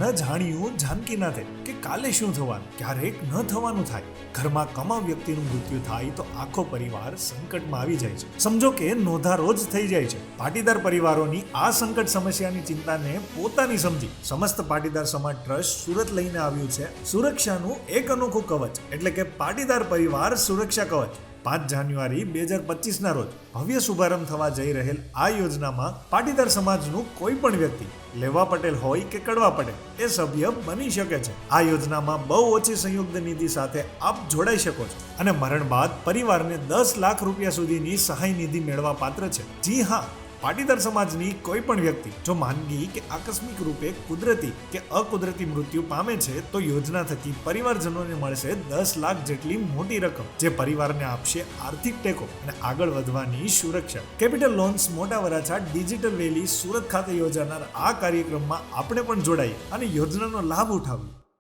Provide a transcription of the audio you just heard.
ન જાણ્યું, જાનકી થાય કે કાલે શું થવાનું? ક્યારેક ન થવાનું થાય. ઘરમાં કમા વ્યક્તિનું મૃત્યુ થાય તો આખો પરિવાર સંકટમાં આવી જાય છે. સમજો કે નોંધારો જ થઈ જાય છે. પાટીદાર પરિવારોની આ સંકટ સમસ્યાની ચિંતાને પોતાની સમજી. સમસ્ત પાટીદાર સમાજ ટ્રસ્ટ સુરત લઈને આવ્યું છે. સુરક્ષાનું એક અનોખું કવચ. એટલે કે પાટીદાર પરિવાર સુરક્ષા કવચ. પાંચ જાન્યુઆરી બે હજાર પચીસના રોજ ભવ્ય શુભારંભ થવા જઈ રહેલ આ યોજનામાં પાટીદાર સમાજનું કોઈ પણ વ્યક્તિ લેવા પટેલ હોય કે કડવા પટેલ એ સભ્ય બની શકે છે. આ યોજનામાં બહુ ઓછી સંયુક્ત નિધિ સાથે આપ જોડાઈ શકો છો અને મરણ બાદ પરિવારને દસ લાખ રૂપિયા સુધીની સહાય નિધિ મેળવવા પાત્ર છે. જી હા પાટીદાર સમાજની કોઈ પણ વ્યક્તિ જો માંદગી કે આકસ્મિક રૂપે કુદરતી કે અકુદરતી મૃત્યુ પામે છે, તો યોજના થકી પરિવારજનોને મળશે દસ લાખ જેટલી મોટી રકમ, જે પરિવારને આપશે આર્થિક ટેકો અને આગળ વધવાની સુરક્ષા. કેપિટલ લોન્સ મોટા વરાછા ડિજિટલ વેલી સુરત ખાતે યોજાનાર આ કાર્યક્રમમાં આપણે પણ જોડાઈએ અને યોજનાનો લાભ ઉઠાવીએ